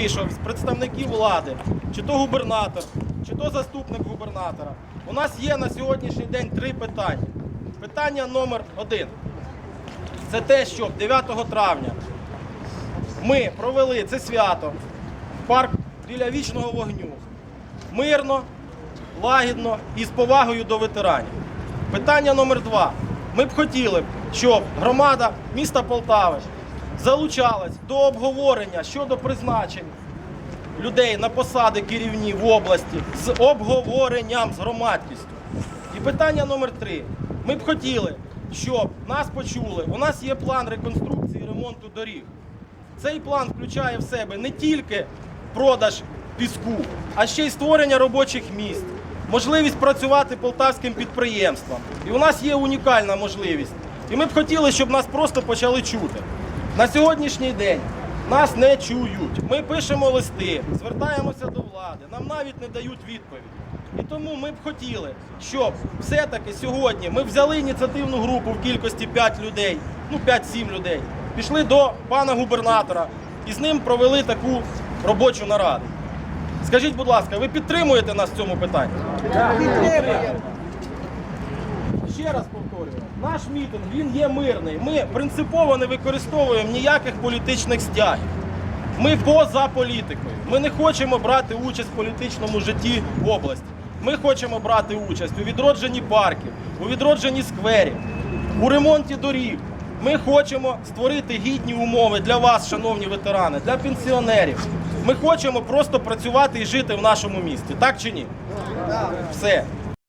вийшов з представників влади, чи то губернатор, чи то заступник губернатора, у нас є на сьогоднішній день три питання. Питання номер один. Це те, що 9 травня ми провели це свято в парк біля вічного вогню. Мирно, лагідно і з повагою до ветеранів. Питання номер два. Ми б хотіли, щоб громада міста Полтави залучалась до обговорення щодо призначень людей на посади керівні в області з обговоренням з громадськістю. І питання номер три. Ми б хотіли, щоб нас почули. У нас є план реконструкції ремонту доріг. Цей план включає в себе не тільки продаж піску, а ще й створення робочих місць, можливість працювати полтавським підприємствам. І у нас є унікальна можливість. І ми б хотіли, щоб нас просто почали чути. На сьогоднішній день нас не чують. Ми пишемо листи, звертаємося до влади, нам навіть не дають відповідь. І тому ми б хотіли, щоб все-таки сьогодні ми взяли ініціативну групу в кількості 5 людей, ну 5-7 людей, пішли до пана губернатора і з ним провели таку робочу нараду. Скажіть, будь ласка, ви підтримуєте нас в цьому питанні? Ще раз повторюю, наш мітинг він є мирний. Ми принципово не використовуємо ніяких політичних стягів. Ми поза політикою. Ми не хочемо брати участь в політичному житті області. Ми хочемо брати участь у відродженні парків, у відродженні скверів, у ремонті доріг. Ми хочемо створити гідні умови для вас, шановні ветерани, для пенсіонерів. Ми хочемо просто працювати і жити в нашому місті. Так чи ні? Все.